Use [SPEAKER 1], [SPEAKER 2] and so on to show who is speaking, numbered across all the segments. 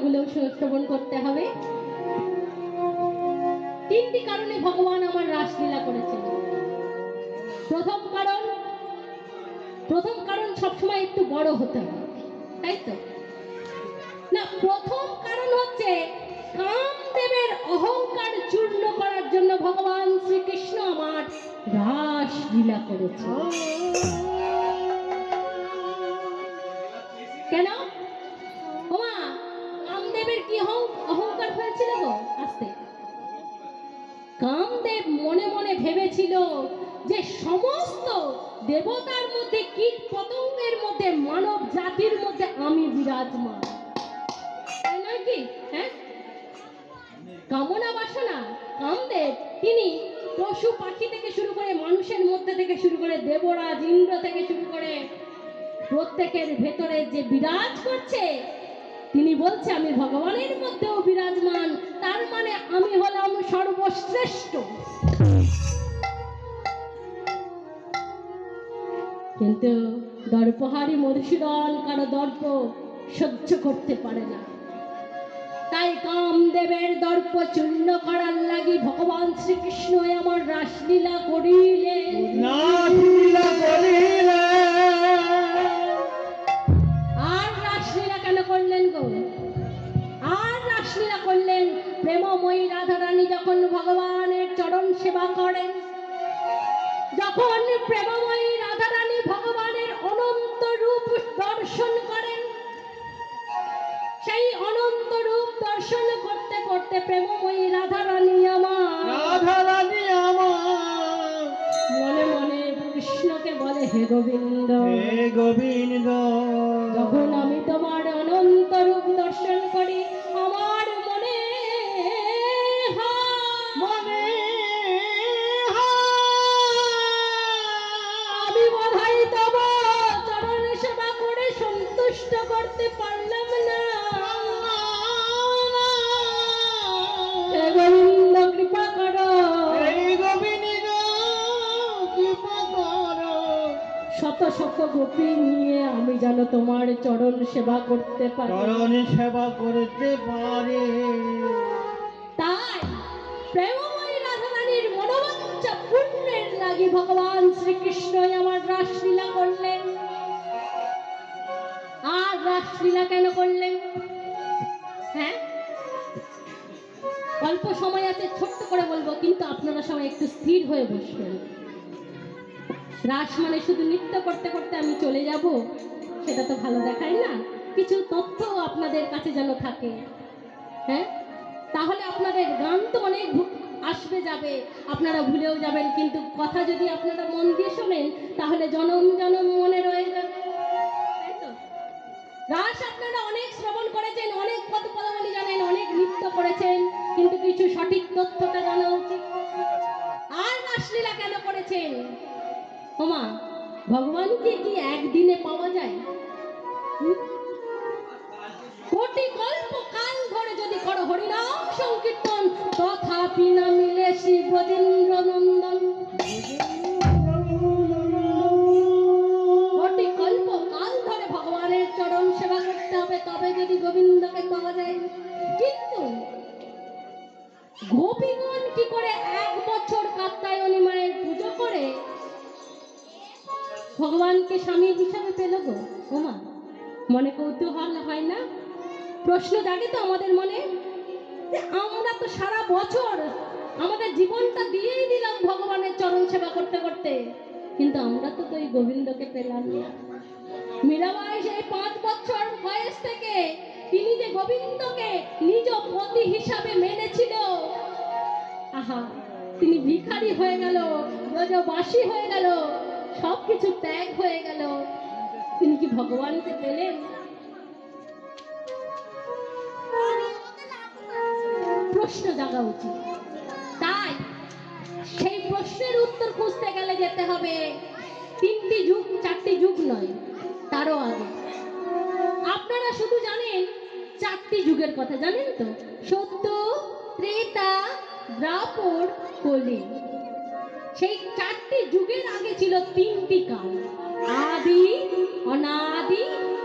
[SPEAKER 1] কথাগুলো শ্রবণ করতে হবে। তিনটি কারণে ভগবান আমার রাসলীলা করেছেন। প্রথম কারণ প্রথম কারণ সবসময় একটু বড় হতে হবে, তাই তো? না, প্রথম কারণ হচ্ছে কামদেবের অহংকার চূর্ণ করার জন্য ভগবান শ্রীকৃষ্ণ আমার রাস লীলা করেছে হয়েছিল গো আস্তে। কামদেব মনে মনে ভেবেছিল যে সমস্ত দেবতার মধ্যে কীট পতঙ্গের মধ্যে, মানব জাতির মধ্যে আমি বিরাজমান। কি? হ্যাঁ? কামনা বাসনা। কামদেব, তিনি পশু পাখি থেকে শুরু করে মানুষের মধ্যে থেকে শুরু করে দেবরাজ ইন্দ্র থেকে শুরু করে প্রত্যেকের ভেতরে যে বিরাজ করছে তিনি বলছে, আমি ভগবানের মধ্যেও বিরাজমান। তার মানে আমি হলাম সর্বশ্রেষ্ঠ। কিন্তু দর্পহারি মধুসূদন কারও দর্প সহ্য করতে পারে না। তাই কামদেবের দর্প চূর্ণ করার লাগি ভগবান শ্রীকৃষ্ণ আমার রাসলীলা করিলেন।
[SPEAKER 2] নাথিলা বলিলে
[SPEAKER 1] সেবা করেন। যখন প্রেমময়ী রাধারানী ভগবানের অনন্ত রূপ দর্শন করেন সেই অনন্ত রূপ দর্শন করতে করতে প্রেমময়ী রাধারানী আমার
[SPEAKER 2] রাধা রানী আমার
[SPEAKER 1] মনে মনে কৃষ্ণকে বলে হে গোবিন্দ
[SPEAKER 2] হে গোবিন্দ
[SPEAKER 1] যখন আমি তোমার অনন্ত রূপ দর্শন করি আমার শত শত গোপী নিয়ে আমি যেন তোমার চরণ সেবা করতে পারি।
[SPEAKER 2] চরণ সেবা করতে পারে।
[SPEAKER 1] তাই প্রেমময়ী রাধারানীর মনোবাঞ্ছা পূর্ণের লাগি ভগবান শ্রীকৃষ্ণই আমার রাসলীলা করলেন। আর রাসলীলা কেন করলেন? হ্যাঁ? অল্প সময় আছে ছোট্ট করে বলব কিন্তু আপনারা সবাই একটু স্থির হয়ে বসবেন। রাস মানে শুধু নৃত্য করতে করতে আমি চলে যাব, সেটা তো ভালো দেখায় না। কিছু তথ্য আপনাদের কাছে যেন থাকে। হ্যাঁ? তাহলে আপনাদের গান তো অনেক আসবে যাবে, আপনারা ভুলেও যাবেন, কিন্তু কথা যদি আপনারা মন দিয়ে শোনেন, তাহলে জনম জনম মনে রয়ে যাবে? রাস আপনারা অনেক শ্রবণ করেছেন, অনেক পদ পদাবলী জানেন, অনেক নৃত্য করেছেন, কিন্তু কিছু সঠিক তথ্যটা জানা উচিত। আর রাসলীলা কেন করেছেন? ওমা ভগবানকে কি একদিনে পাওয়া যায়? কোটি কল্প কাল ধরে যদি করো, হরিনাম সংকীর্তন, তথাপি না মিলে শিবদেন্দ্র নন্দন ভগবানকে স্বামী হিসাবে পেল গো, ওমা। মনে কৌতূহল হয় না? প্রশ্ন জাগে তো আমাদের মনে? আমরা তো সারা বছর আমাদের জীবনটা দিয়েই দিলাম ভগবানের চরণ সেবা করতে করতে। কিন্তু আমরা তো এই গোবিন্দকে পেলাম না। মীরাবাই সেই পাঁচ বছর বয়স থেকে তিনি যে গোবিন্দকে নিজ পতি হিসাবে মেনেছিল, আহা, তিনি ভিখারি হয়ে গেল, ব্রজবাসী হয়ে গেল। সব কিছু ত্যাগ হয়ে গেল। তিনি কি ভগবানকে পেলেন? প্রশ্ন জাগা উচিত। তাই সেই প্রশ্নের উত্তর খুঁজতে গেলে যেতে হবে। তিনটি যুগ, চারটি যুগ নয়, তারও আগে। আপনারা শুধু জানেন চারটি যুগের কথা, জানেন তো? সত্য, ত্রেতা, দ্রাপর কলি সেই চারটি যুগের আগে ছিল তিনটি কাল। আদি, অনাদি,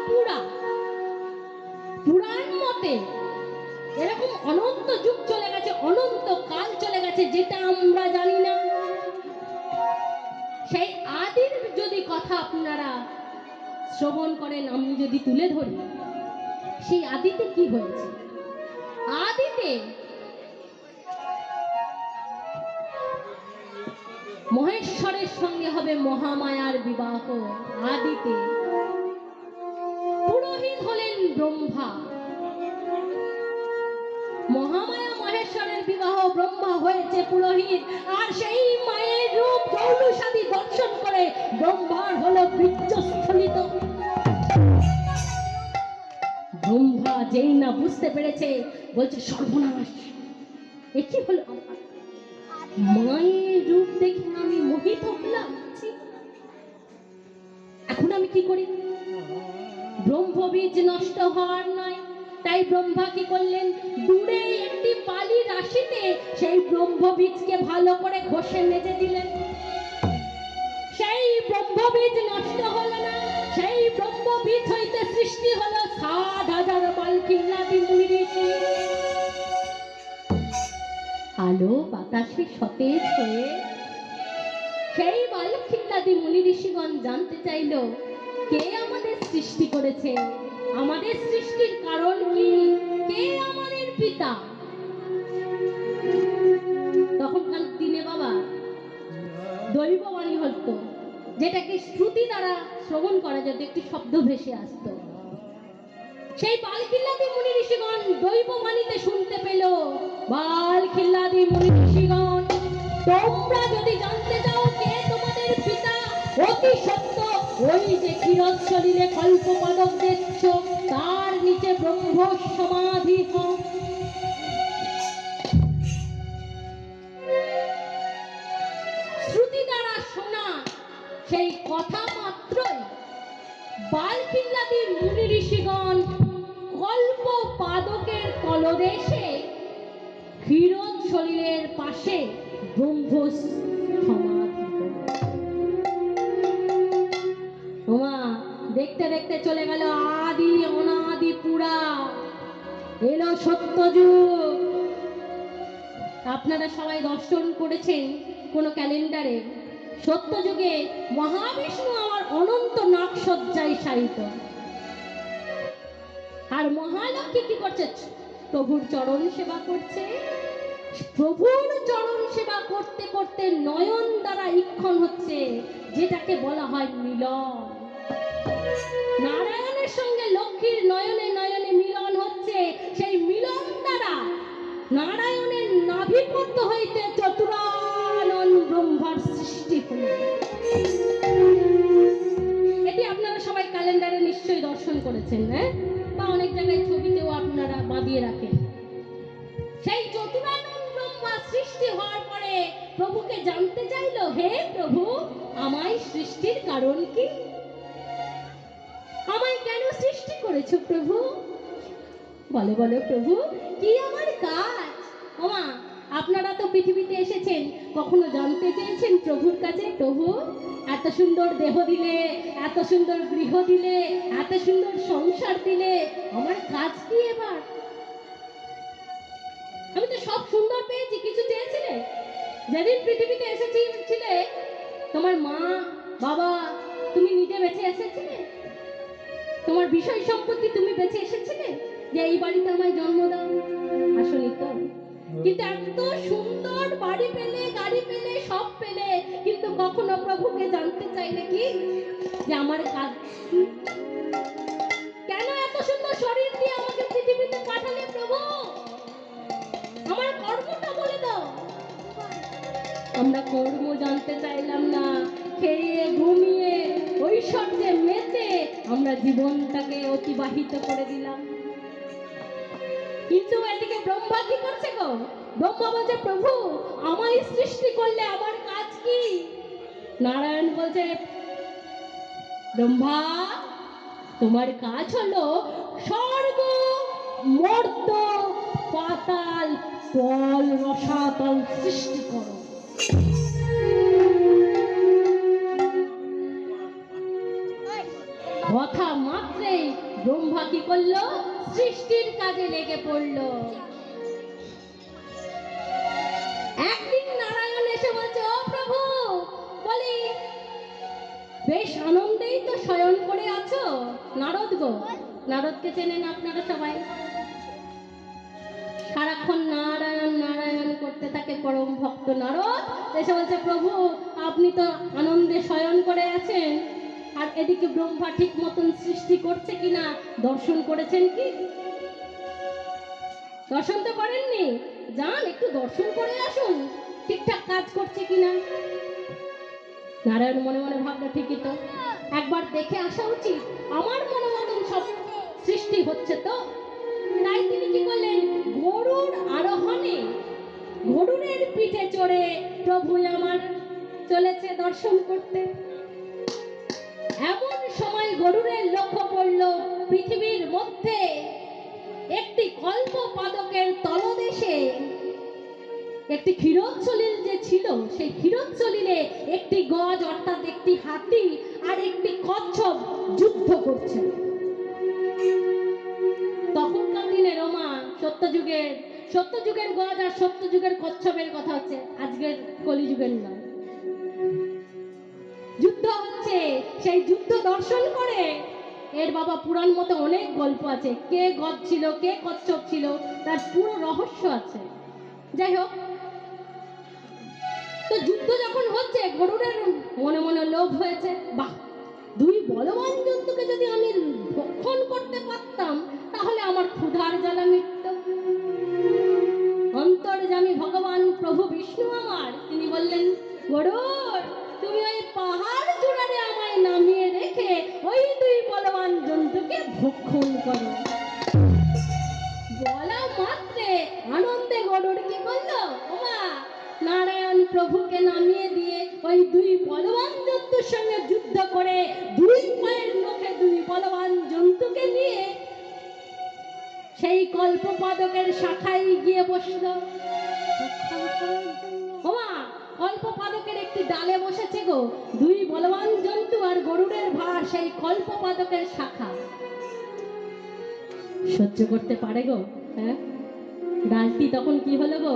[SPEAKER 1] পুরা। পুরাণ মতে এরকম অনন্ত যুগ চলে গেছে, অনন্ত কাল চলে গেছে, যেটা আমরা জানি না। সেই আদির যদি কথা আপনারা শ্রবণ করেন, আমি যদি তুলে ধরি, সেই আদিতে কি হয়েছে? আদিতে মহেশ্বরের সঙ্গে হবে মহামায়ার বিবাহ আদিতে। পুরোহিত হলেন ব্রহ্মা। মহামায়া মহেশ্বরের বিবাহ ব্রহ্মা হয়েছে পুরোহিত। আর সেই মায়ের রূপ জৌলুসাদি দর্শন করে ব্রহ্মার হলো বীর্যস্থলিত ব্রহ্মা যেই না বুঝতে পেরেছে, বলছে, সর্বনাশ। এ কি হলো আমার? মায়ের রূপ দেখে আমি মোহিত হলাম এখন আমি কি করি? ব্রহ্মবীজ নষ্ট হওয়ার নয়, তাই ব্রহ্মা কি করলেন? দূরে একটি বালি রাশিতে সেই ব্রহ্মবীজকে ভালো করে ঘষে মেজে দিলেন। সেই ব্রহ্মবীজ নষ্ট হলো না, সেই ব্রহ্মবীজ হইতে সৃষ্টি হলো সাত হাজার বালকিল্লাদি মুনি আলো বাতাসে সতেজ হয়ে। সেই বালকিল্লাদি মুনি ঋষিগণ জানতে চাইল, কে আমাদের সৃষ্টি করেছে? আমাদের সৃষ্টির কারণ কি? কে আমাদের পিতা? তখনকার দিনে বাবা, দৈববাণী হতো যেটাকে শ্রুতি দ্বারা শ্রবণ করা যেত, একটি শব্দ ভেসে আসতো। সেই বালকিল্লাদি মুনি ঋষিগণ দৈববাণীতে শুনতে পেল। বালকিল্লাদি মুনি ঋষিগণ, তোমরা যদি জানতে চাও কে তোমাদের পিতা, অতি সত্য, ওই যে কিরত শরীরে কল্প পদক দেখছ তার নিচে ব্রহ্ম সমাধি হও শ্রুতি শোনা সেই কথা মাত্রই বালকিল্লাদি মুনি ঋষিগণ কল্প পাদকের তলদেশে ক্ষীরদ শরীরের পাশে ব্রহ্ম সমাধি ওমা দেখতে দেখতে চলে গেল আদি অনাদি পুরা। এলো সত্য যুগ আপনারা সবাই দর্শন করেছেন কোনো ক্যালেন্ডারে। সত্য যুগে মহাবিষ্ণু আমার অনন্ত নাকসজ্জায় শায়িত। আর মহালক্ষ্মী কি করছে? প্রভুর চরণ সেবা করছে। প্রভুর চরণ সেবা করতে করতে নয়ন দ্বারা ইক্ষণ হচ্ছে, যেটাকে বলা হয় মিলন। নারায়ণের সঙ্গে লক্ষ্মীর নয়নে নয়নে মিলন হচ্ছে। সেই মিলন দ্বারা নারায়ণের নাভিপদ্ম হইতে চতুরানন ব্রহ্মার সৃষ্টি হল। এটি আপনারা সবাই ক্যালেন্ডারে নিশ্চয়ই দর্শন করেছেন হ্যাঁ? বা অনেক জায়গায় ছবিতেও আপনারা বাঁধিয়ে রাখেন। সেই চতুরানন ব্রহ্মা সৃষ্টি হওয়ার পরে প্রভুকে জানতে চাইলো, হে প্রভু, আমায় সৃষ্টির কারণ কি? আমায় কেন সৃষ্টি করেছ প্রভু? বলে বলে, প্রভু, কি আমার কাজ? ওমা, আপনারা তো পৃথিবীতে এসেছেন, কখনো জানতে চেয়েছেন প্রভুর কাছে? প্রভু এত সুন্দর দেহ দিলে, এত সুন্দর গৃহ দিলে, এত সুন্দর সংসার দিলে, আমার কাজ কি এবার? আমি তো সব সুন্দর পেয়েছি, কিছু চেয়েছিলে? যেদিন পৃথিবীতে এসেছিলে তোমার মা, বাবা, তুমি নিজে বেঁচে এসেছিলে? তোমার বিষয় সম্পত্তি তুমি বেঁচে এসেছিলে? যে এই বাড়িতে আমায় জন্ম দাও, আসলে তো। কিন্তু এত সুন্দর বাড়ি পেলে, গাড়ি পেলে, সব পেলে কখনো প্রভুকে জানতে চাইলে কি যে আমার কাজ? কেন এত সুন্দর শরীর দিয়ে আমাকে পৃথিবীতে পাঠালে প্রভু? আমার কর্মটা বলে দাও। আমরা কর্ম জানতে চাইলাম না। খেয়ে, ঘুমিয়ে, ঐশ্বর্যে মেতে আমরা জীবনটাকে অতিবাহিত করে দিলাম। কিন্তু এদিকে ব্রহ্মা কি করছে গো? ব্রহ্মা বলছে, প্রভু, আমায় সৃষ্টি করলে আমার নারায়ণ বলছে, ব্রহ্মা, তোমার কাজ হলো স্বর্গ, মর্ত, পাতাল তল রসাতল সৃষ্টি করো। কথা মাত্রেই ব্রহ্মা কি করল? সৃষ্টির কাজে লেগে পড়ল। একদিন করে আছো? নারদ গো। নারদকে চেনেন আপনারা সবাই? সারাক্ষণ নারায়ণ নারায়ণ করতে থাকে পরম ভক্ত নারদ। এসে বলছে, প্রভু, আপনি তো আনন্দে শয়ন করে আছেন। আর এদিকে ব্রহ্মা ঠিক মতন সৃষ্টি করছে কিনা? দর্শন করেছেন কি? দর্শন তো করেননি। যান, একটু দর্শন করে আসুন। ঠিকঠাক কাজ করছে কিনা? নারায়ণ মনে মনে ভাবলো, ঠিকই তো। একবার দেখে আসা উচিত। আমার মনে মতন সব সৃষ্টি হচ্ছে তো। তাই তিনি কি করলেন গরুর আরোহণে, গরুরের পিঠে চড়ে প্রভু আমার চলেছে দর্শন করতে। এমন সময় গরুরের লক্ষ্য পড়ল পৃথিবীর মধ্যে একটি কল্প পাদকের তলদেশে একটি ক্ষীরোচ্ছলিল যে ছিল, সেই ক্ষীরোচ্ছলিলে একটি গজ, অর্থাৎ একটি হাতি আর একটি কচ্ছপ যুদ্ধ করছে তখনকার দিনে রোমা সত্যযুগের সত্যযুগের গজ আর সত্যযুগের কচ্ছপের কথা হচ্ছে, আজকের কলিযুগের নয়। যুদ্ধ হচ্ছে, সেই যুদ্ধ দর্শন করে এর বাবা পুরাণ মতো অনেক গল্প আছে, কে গজ ছিল, কে কচ্ছপ ছিল, তার পুরো রহস্য আছে। যাই হোক তো যুদ্ধ যখন হচ্ছে, গরুরের মনে মনে লোভ হয়েছে। বাহ! দুই বলবান জন্তুকে যদি আমি ভক্ষণ করতে পারতাম, তাহলে আমার ক্ষুধার জ্বালা মিটত। অন্তর্জামী ভগবান প্রভু বিষ্ণু আমার, তিনি বললেন, গরুর, তুমি ওই পাহাড় চূড়ারে আমায় নামিয়ে রেখে ওই দুই বলবান জন্তুকে ভক্ষণ করো। বলা মাত্রে আনন্দে গরুর কি করল? ওমা, নারায়ণ প্রভুকে নামিয়ে দিয়ে ওই দুই বলবান জন্তুর সঙ্গে যুদ্ধ করে দুই পায়ের মুখে দুই বলবান জন্তুকে নিয়ে সেই কল্পপাদকের শাখায় গিয়ে বসল। ওমা, কল্পপাদকের একটি ডালে বসেছে গো। দুই বলবান জন্তু আর গরুরের ভার সেই কল্পপাদকের শাখা। সহ্য করতে পারে গো হ্যাঁ? ডালটি তখন কি হলো গো?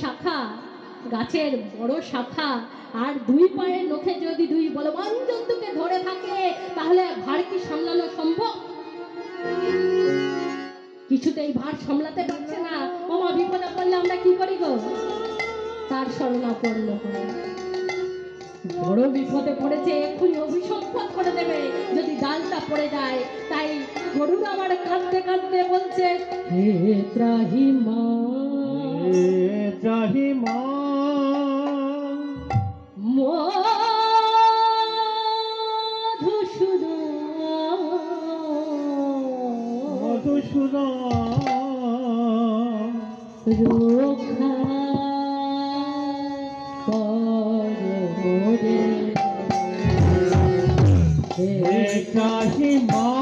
[SPEAKER 1] শাখা, গাছের বড় শাখা, আর দুই পায়ের নখে যদি দুই বলবান জন্তুকে ধরে থাকে, তাহলে ভার কি সামলানো সম্ভব? কিছুতেই ভার সামলাতে পারছে না। মামা বিপদে পড়লে আমরা কি করি গো? তার শরণাপন্ন হয় বড় বিপদে পড়েছে, এক্ষুনি অভিসম্পদ করে দেবে। যদি ডালটা পড়ে যায়, তাই গরুর আমার কাঁদতে কাঁদতে বলছে, হে ত্রাহিমা
[SPEAKER 2] ত্রাহি মা
[SPEAKER 1] মধুসূদন।
[SPEAKER 2] মধুসূদন।
[SPEAKER 1] রক্ষা করো রে।
[SPEAKER 2] হে ত্রাহি মা